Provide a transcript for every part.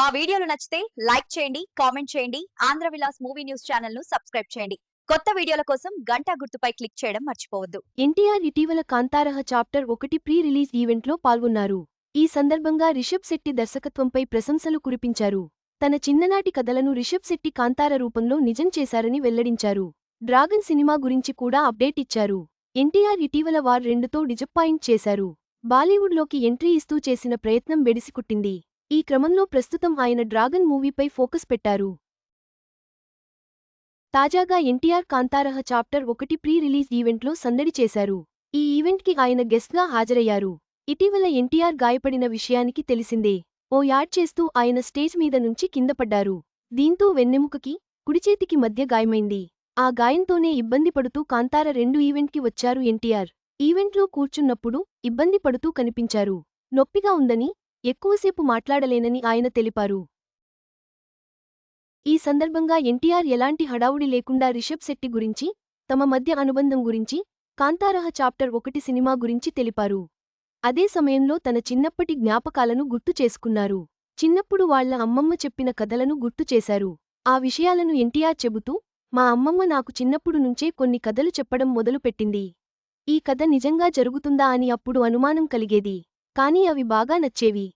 మా వీడియోలు నచ్చితే లైక్ చేయండి కామెంట్ చేయండి ఆంధ్ర విలాస్ మూవీ న్యూస్ ఛానల్ను సబ్స్క్రైబ్ చేయండి. కొత్త వీడియోల కోసం గంట గుర్తుపై క్లిక్ చేయడం మర్చిపోవద్దు. ఎన్టీఆర్ ఇటీవల కాంతారహ చాప్టర్ ఒకటి ప్రీ రిలీజ్ ఈవెంట్లో పాల్గొన్నారు. ఈ సందర్భంగా రిషబ్ శెట్టి దర్శకత్వంపై ప్రశంసలు కురిపించారు. తన చిన్ననాటి కథలను రిషబ్ శెట్టి కాంతార రూపంలో నిజం చేశారని వెల్లడించారు. డ్రాగన్ సినిమా గురించి కూడా అప్డేట్ ఇచ్చారు. ఎన్టీఆర్ ఇటీవల వార్ రెండుతో డిజపాయింట్ చేశారు. బాలీవుడ్లోకి ఎంట్రీ ఇస్తూ చేసిన ప్రయత్నం బెడిసికుట్టింది. ఈ క్రమంలో ప్రస్తుతం ఆయన డ్రాగన్ మూవీపై ఫోకస్ పెట్టారు. తాజాగా ఎన్టీఆర్ కాంతారహ చాప్టర్ ఒకటి ప్రీ రిలీజ్ ఈవెంట్లో సందడి చేశారు. ఈ ఈవెంట్కి ఆయన గెస్ట్గా హాజరయ్యారు. ఇటీవల ఎన్టీఆర్ గాయపడిన విషయానికి తెలిసిందే. ఓ యాడ్ చేస్తూ ఆయన స్టేజ్ మీద నుంచి కిందపడ్డారు దీంతో వెన్నెముకకి కుడిచేతికి మధ్య గాయమైంది. ఆ గాయంతోనే ఇబ్బంది పడుతూ కాంతార రెండు ఈవెంట్కి వచ్చారు ఎన్టీఆర్. ఈవెంట్లో కూర్చున్నప్పుడు ఇబ్బంది పడుతూ కనిపించారు. నొప్పిగా ఉందని ఎక్కువసేపు మాట్లాడలేనని ఆయన తెలిపారు. ఈ సందర్భంగా ఎన్టీఆర్ ఎలాంటి హడావుడి లేకుండా రిషబ్ శెట్టి గురించి తమ మధ్య అనుబంధం గురించి కాంతారహ చాప్టర్ ఒకటి సినిమా గురించి తెలిపారు. అదే సమయంలో తన చిన్నప్పటి జ్ఞాపకాలను గుర్తు చేసుకున్నారు. చిన్నప్పుడు వాళ్ళ అమ్మమ్మ చెప్పిన కథలను గుర్తు చేశారు. ఆ విషయాలను ఎన్టీఆర్ చెబుతూ మా అమ్మమ్మ నాకు చిన్నప్పుడు నుంచే కొన్ని కథలు చెప్పడం మొదలుపెట్టింది. ఈ కథ నిజంగా జరుగుతుందా అని అప్పుడు అనుమానం కలిగేది. కానీ అవి బాగా నచ్చేవి.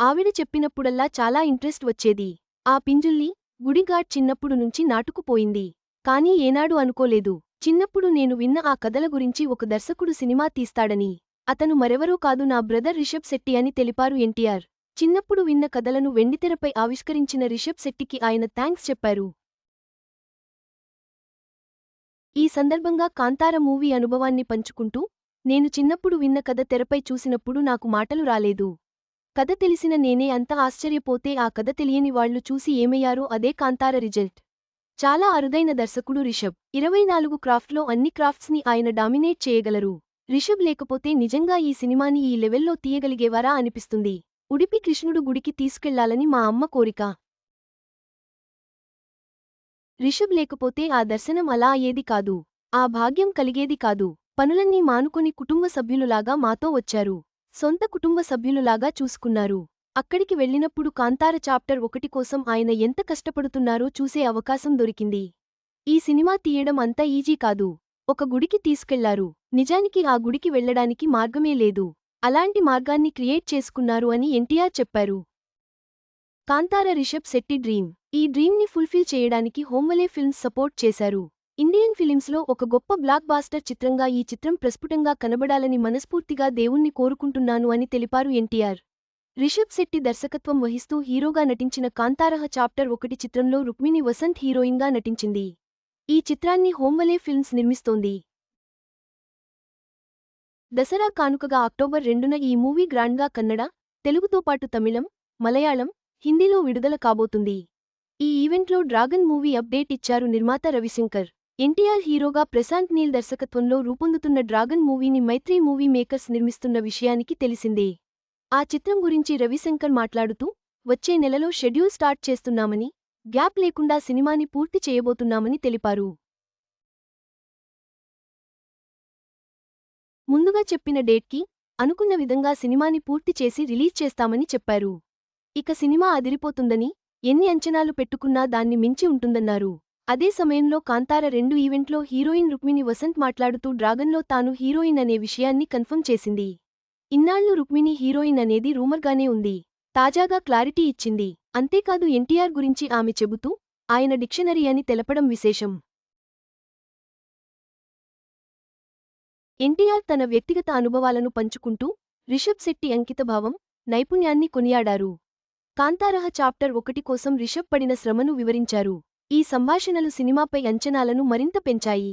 ఆవిడ చెప్పినప్పుడల్లా చాలా ఇంట్రెస్ట్ వచ్చేది. ఆ పింజుల్లి గుడిగాడ్ చిన్నప్పుడు నుంచి నాటుకుపోయింది. కానీ ఏనాడు అనుకోలేదు. చిన్నప్పుడు నేను విన్న ఆ కథల గురించి ఒక దర్శకుడు సినిమా తీస్తాడని. అతను మరెవరో కాదు నా బ్రదర్ రిషబ్ శెట్టి అని తెలిపారు ఎన్టీఆర్. చిన్నప్పుడు విన్న కథలను వెండితెరపై ఆవిష్కరించిన రిషబ్ శెట్టికి ఆయన థ్యాంక్స్ చెప్పారు. ఈ సందర్భంగా కాంతార మూవీ అనుభవాన్ని పంచుకుంటూ నేను చిన్నప్పుడు విన్న కథ తెరపై చూసినప్పుడు నాకు మాటలు రాలేదు. కథ తెలిసిన నేనే అంత ఆశ్చర్యపోతే ఆ కథ తెలియని వాళ్ళు చూసి ఏమయ్యారో అదే కాంతార రిజల్ట్. చాలా అరుదైన దర్శకుడు రిషబ్. ఇరవై నాలుగు క్రాఫ్ట్లో అన్ని క్రాఫ్ట్స్ని ఆయన డామినేట్ చేయగలరు. రిషబ్ లేకపోతే నిజంగా ఈ సినిమాని ఈ లెవెల్లో తీయగలిగేవారా అనిపిస్తుంది. ఉడిపి కృష్ణుడు గుడికి తీసుకెళ్ళాలని మా అమ్మ కోరిక. రిషబ్ లేకపోతే ఆ దర్శనం అలా అయ్యేది కాదు. ఆ భాగ్యం కలిగేది కాదు. పనులన్నీ మానుకొని కుటుంబ సభ్యులులాగా మాతో వచ్చారు. సొంత కుటుంబ సభ్యులులాగా చూసుకున్నారు. అక్కడికి వెళ్ళినప్పుడు కాంతార చాప్టర్ ఒకటి కోసం ఆయన ఎంత కష్టపడుతున్నారో చూసే అవకాశం దొరికింది. ఈ సినిమా తీయడం అంత ఈజీ కాదు. ఒక గుడికి తీసుకెళ్ళారు. నిజానికి ఆ గుడికి వెళ్ళడానికి మార్గమే లేదు. అలాంటి మార్గాన్ని క్రియేట్ చేసుకున్నారు అని ఎన్టీఆర్ చెప్పారు. కాంతార రిషబ్ శెట్టి డ్రీమ్. ఈ డ్రీమ్ని ఫుల్ఫిల్ చేయడానికి హోంవలే ఫిల్మ్స్ సపోర్ట్ చేశారు. ఇండియన్ ఫిలిమ్స్లో ఒక గొప్ప బ్లాక్ బాస్టర్ చిత్రంగా ఈ చిత్రం ప్రస్ఫుటంగా కనబడాలని మనస్ఫూర్తిగా దేవుణ్ణి కోరుకుంటున్నాను అని తెలిపారు ఎన్టీఆర్. రిషబ్ శెట్టి దర్శకత్వం వహిస్తూ హీరోగా నటించిన కాంతారహ చాప్టర్ ఒకటి చిత్రంలో రుక్మిణి వసంత్ హీరోయిన్గా నటించింది. ఈ చిత్రాన్ని హోంవలే ఫిల్మ్స్ నిర్మిస్తోంది. దసరా కానుకగా అక్టోబర్ రెండున ఈ మూవీ గ్రాండ్గా కన్నడ తెలుగుతో పాటు తమిళం మలయాళం హిందీలో విడుదల కాబోతుంది. ఈ ఈవెంట్లో డ్రాగన్ మూవీ అప్డేట్ ఇచ్చారు నిర్మాత రవిశంకర్. ఎన్టీఆర్ హీరోగా ప్రశాంత్ నీల్ దర్శకత్వంలో రూపొందుతున్న డ్రాగన్ మూవీని మైత్రి మూవీ మేకర్స్ నిర్మిస్తున్న విషయానికి తెలిసిందే. ఆ చిత్రం గురించి రవిశంకర్ మాట్లాడుతూ వచ్చే నెలలో షెడ్యూల్ స్టార్ట్ చేస్తున్నామని గ్యాప్ లేకుండా సినిమాని పూర్తి చేయబోతున్నామని తెలిపారు. ముందుగా చెప్పిన డేట్కి అనుకున్న విధంగా సినిమాని పూర్తి చేసి రిలీజ్ చేస్తామని చెప్పారు. ఇక సినిమా అదిరిపోతుందని ఎన్ని అంచనాలు పెట్టుకున్నా దాన్ని మించి ఉంటుందన్నారు. అదే సమయంలో కాంతార రెండు ఈవెంట్లో హీరోయిన్ రుక్మిణి వసంత్ మాట్లాడుతూ డ్రాగన్లో తాను హీరోయిన్ అనే విషయాన్ని కన్ఫర్మ్ చేసింది. ఇన్నాళ్ళు రుక్మిణి హీరోయిన్ అనేది రూమర్గానే ఉంది. తాజాగా క్లారిటీ ఇచ్చింది. అంతేకాదు ఎన్టీఆర్ గురించి ఆమె చెబుతూ ఆయన డిక్షనరీ అని తెలపడం విశేషం. ఎన్టీఆర్ తన వ్యక్తిగత అనుభవాలను పంచుకుంటూ రిషబ్ శెట్టి అంకితభావం నైపుణ్యాన్ని కొనియాడారు. కాంతారహ చాప్టర్ ఒకటి కోసం రిషబ్ పడిన శ్రమను వివరించారు. ఈ సంభాషణలు సినిమాపై అంచనాలను మరింత పెంచాయి.